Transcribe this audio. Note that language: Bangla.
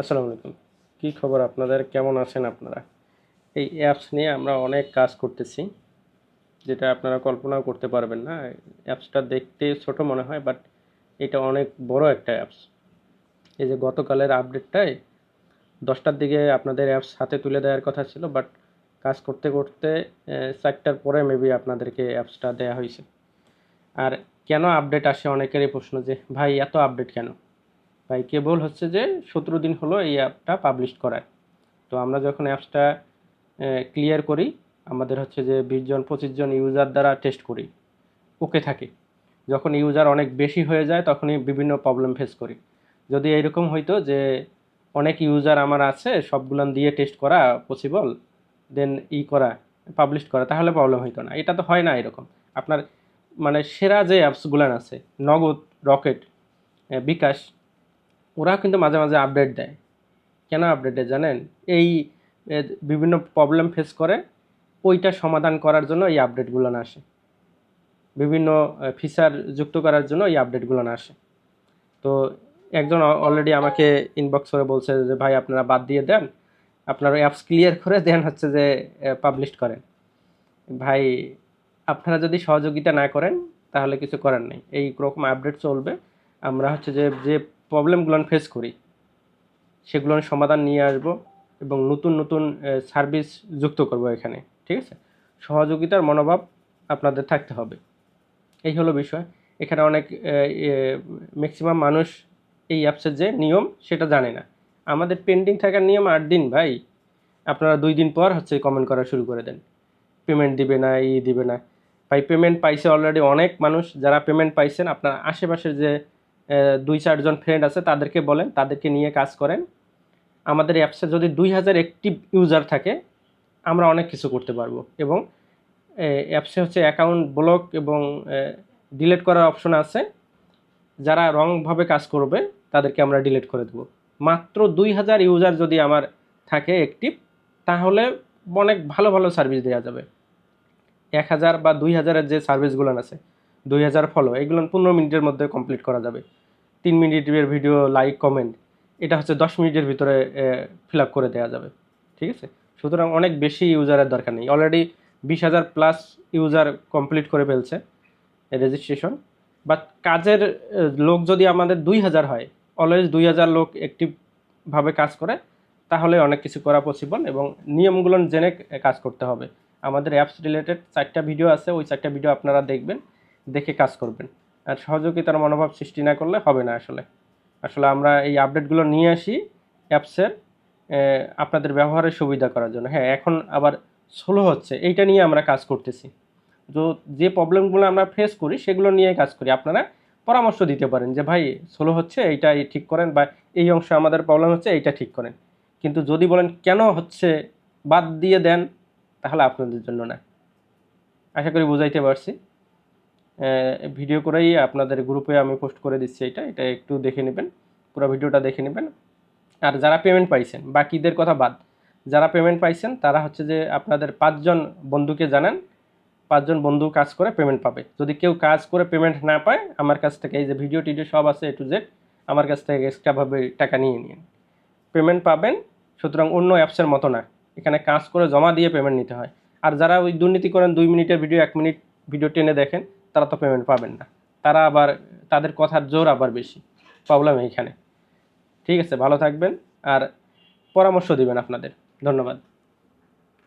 আসসালামু আলাইকুম। কী খবর আপনাদের? কেমন আছেন আপনারা? এই অ্যাপস নিয়ে আমরা অনেক কাজ করতেছি, যেটা আপনারা কল্পনাও করতে পারবেন না। অ্যাপসটা দেখতে ছোট মনে হয় বাট এটা অনেক বড় একটা অ্যাপস এই যে গতকালের আপডেটটায় দশটার দিকে আপনাদের অ্যাপস হাতে তুলে দেওয়ার কথা ছিল বাট কাজ করতে করতে চারটার পরে মেবি আপনাদেরকে অ্যাপসটা দেওয়া হয়েছে। আর কেন আপডেট আসে? অনেকেরই প্রশ্ন যে, ভাই, এত আপডেট কেন? ভাই কেবল হচ্ছে যে সতেরো দিন হলো এই অ্যাপটা পাবলিশ করার। তো আমরা যখন অ্যাপসটা ক্লিয়ার করি, আমাদের হচ্ছে যে বিশ জন, পঁচিশ জন ইউজার দ্বারা টেস্ট করি। ওকে থাকে। যখন ইউজার অনেক বেশি হয়ে যায়, তখনই বিভিন্ন প্রবলেম ফেস করি। যদি এরকম হইতো যে অনেক ইউজার আমার আছে সবগুলান দিয়ে টেস্ট করা পসিবল দেন ই করা পাবলিশ করা, তাহলে প্রবলেম হইতো না। এটা তো হয় না এরকম। আপনার মানে সেরা যে অ্যাপসগুলান আছে, নগদ, রকেট বিকাশ ওরা কিন্তু মাঝে মাঝে আপডেট দেয়। কেন আপডেট দেয় জানেন? এই বিভিন্ন প্রবলেম ফেস করে, ওইটা সমাধান করার জন্য এই আপডেটগুলো না আসে। বিভিন্ন ফিচার যুক্ত করার জন্য এই আপডেটগুলো না আসে। তো একজন অলরেডি আমাকে ইনবক্স করে বলছে যে, ভাই, আপনারা বাদ দিয়ে দেন। আপনারা অ্যাপস ক্লিয়ার করে দেন হচ্ছে যে পাবলিশ করেন। ভাই, আপনারা যদি সহযোগিতা না করেন, তাহলে কিছু করার নেই। এই রকম আপডেট চলবে। আমরা হচ্ছে যে যে প্রবলেমগুলো ফেস করি। সেগুলোর সমাধান নিয়ে আসব এবং নতুন নতুন সার্ভিস যুক্ত করব এখানে, ঠিক আছে? সহযোগিতার মনোভাব আপনাদের থাকতে হবে। এই হলো বিষয়। এখানে অনেক ম্যাক্সিমাম মানুষ এই অ্যাপসের যে নিয়ম, সেটা জানে না। আমাদের পেন্ডিং থাকার নিয়ম আট দিন, ভাই। আপনারা দুই দিন পর হচ্ছে কমেন্ট করা শুরু করে দেন। পেমেন্ট দিবে না, ই দিবে না। ভাই পেমেন্ট পাইছে অলরেডি অনেক মানুষ। যারা পেমেন্ট পাইছেন, আপনার আশেপাশের যে দুই চারজন ফ্রেন্ড আছে, তাদেরকে বলেন, তাদেরকে নিয়ে কাজ করেন। আমাদের অ্যাপসে যদি দুই হাজার অ্যাক্টিভ ইউজার থাকে, আমরা অনেক কিছু করতে পারব। এবং অ্যাপসে হচ্ছে অ্যাকাউন্ট ব্লক এবং ডিলিট করার অপশন আছে। যারা রংভাবে কাজ করবে, তাদেরকে আমরা ডিলিট করে দেবো। মাত্র দুই হাজার ইউজার যদি আমার থাকে অ্যাক্টিভ তাহলে অনেক ভালো ভালো সার্ভিস দেওয়া যাবে। এক হাজার বা দুই হাজারের যে সার্ভিসগুলো আছে দুই হাজার ফলো এগুলো পনেরো মিনিটের মধ্যে কমপ্লিট করা যাবে। তিন মিনিটের ভিডিও লাইক কমেন্ট এটা হচ্ছে দশ মিনিটের ভিতরে ফিল আপ করে দেওয়া যাবে। ঠিক আছে? সুতরাং অনেক বেশি ইউজারের দরকার নেই। অলরেডি বিশ হাজার প্লাস ইউজার কমপ্লিট করে ফেলছে রেজিস্ট্রেশন বাট কাজের লোক যদি আমাদের দুই হাজার হয় অলওয়েজ দুই হাজার লোক অ্যাক্টিভভাবে কাজ করে, তাহলে অনেক কিছু করা পসিবল এবং নিয়মগুলো জেনে কাজ করতে হবে। আমাদের অ্যাপস রিলেটেড চারটা ভিডিও আছে, ওই চারটা ভিডিও আপনারা দেখবেন। দেখে কাজ করবেন। আর সহযোগিতার মনোভাব সৃষ্টি না করলে হবে না আসলে। আসলে আমরা এই আপডেটগুলো নিয়ে আসি অ্যাপসের আপনাদের ব্যবহারের সুবিধা করার জন্য। হ্যাঁ এখন আবার স্লো হচ্ছে। এইটা নিয়ে আমরা কাজ করতেছি। তো যে প্রবলেমগুলো আমরা ফেস করি, সেগুলো নিয়ে কাজ করি। আপনারা পরামর্শ দিতে পারেন যে, ভাই স্লো হচ্ছে, এইটা ঠিক করেন বা এই অংশে আমাদের প্রবলেম হচ্ছে, এইটা ঠিক করেন। কিন্তু যদি বলেন, কেন হচ্ছে, বাদ দিয়ে দেন, তাহলে আপনাদের জন্য না। আশা করি বুঝাইতে পারছি। ভিডিও করেই আপনাদের গ্রুপে আমি পোস্ট করে দিচ্ছি এটা। এটা একটু দেখে নেবেন, পুরো ভিডিওটা দেখে নেবেন। আর যারা পেমেন্ট পাইছেন, বাকিদের কথা বাদ, যারা পেমেন্ট পাইছেন, তারা হচ্ছে যে আপনাদের পাঁচজন বন্ধুকে জানান, পাঁচজন বন্ধু কাজ করে পেমেন্ট পাবে। যদি কেউ কাজ করে পেমেন্ট না পায়, আমার কাছ থেকে এই যে ভিডিও টিডিও সব আছে এ টু জেড আমার কাছ থেকে এক্সট্রাভাবে টাকা নিয়ে নিন। পেমেন্ট পাবেন, সুতরাং অন্য অ্যাপসের মতো না। এখানে কাজ করে জমা দিয়ে পেমেন্ট নিতে হয়। আর যারা ওই দুর্নীতি করেন, দুই মিনিটের ভিডিও এক মিনিট ভিডিও টেনে দেখেন তারা তো পেমেন্ট পাবেন না। তারা আবার, তাদের কথার জোর আবার বেশি। প্রবলেম এইখানে। ঠিক আছে, ভালো থাকবেন। আর পরামর্শ দিবেন আপনাদের। ধন্যবাদ।